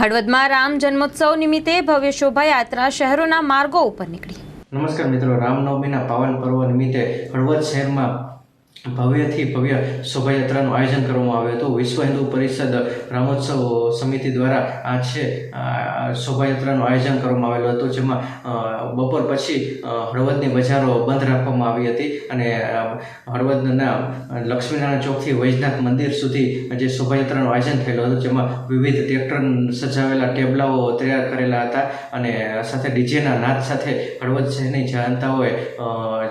હળવદમાં રામ જન્મોત્સવ નિમિત્તે ભવ્ય શોભાયાત્રા શહેરોના માર્ગો ઉપર નીકળી. નમસ્કાર મિત્રો, રામનવમીના પાવન પર્વ નિમિત્તે હળવદ શહેરમાં ભવ્યથી ભવ્ય શોભાયાત્રાનું આયોજન કરવામાં આવ્યું હતું. વિશ્વ હિન્દુ પરિષદ રામોત્સવ સમિતિ દ્વારા આ છે શોભાયાત્રાનું આયોજન કરવામાં આવેલું હતું, જેમાં બપોર પછી હળવદની બજારો બંધ રાખવામાં આવી હતી અને હળવદના લક્ષ્મીનારાયણ ચોકથી વૈજનાથ મંદિર સુધી જે શોભાયાત્રાનું આયોજન થયેલું હતું, જેમાં વિવિધ ટ્રેક્ટર સજાવેલા ટેબલાઓ તૈયાર કરેલા હતા અને સાથે ડીજેના નાચ સાથે હળવદ શહેરની જનતાઓએ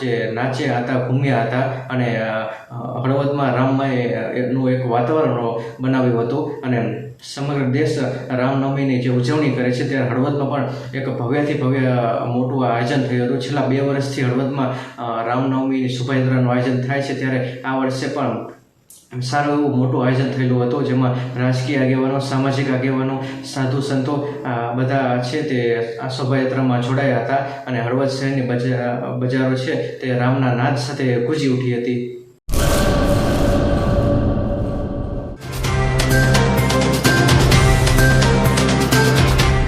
જે નાચ્યા હતા, ઘૂમ્યા હતા અને હળવદમાં રામમયનું એક વાતાવરણ બનાવ્યું હતું અને સમગ્ર દેશ રામનવમીની જે ઉજવણી કરે છે ત્યારે હળવદમાં પણ એક ભવ્યથી ભવ્ય મોટું આયોજન થયું હતું. છેલ્લા બે વર્ષથી હળવદમાં રામનવમીની શોભાયાત્રાનું આયોજન થાય છે ત્યારે આ વર્ષે પણ સારું એવું મોટું આયોજન થયેલું હતું, જેમાં રાજકીય આગેવાનો, સામાજિક આગેવાનો, સાધુ સંતો બધા છે તે આ શોભાયાત્રામાં જોડાયા હતા અને હળવદ શહેરની બજાર બજારો છે તે રામના નાદ સાથે ગુંજી ઉઠી હતી.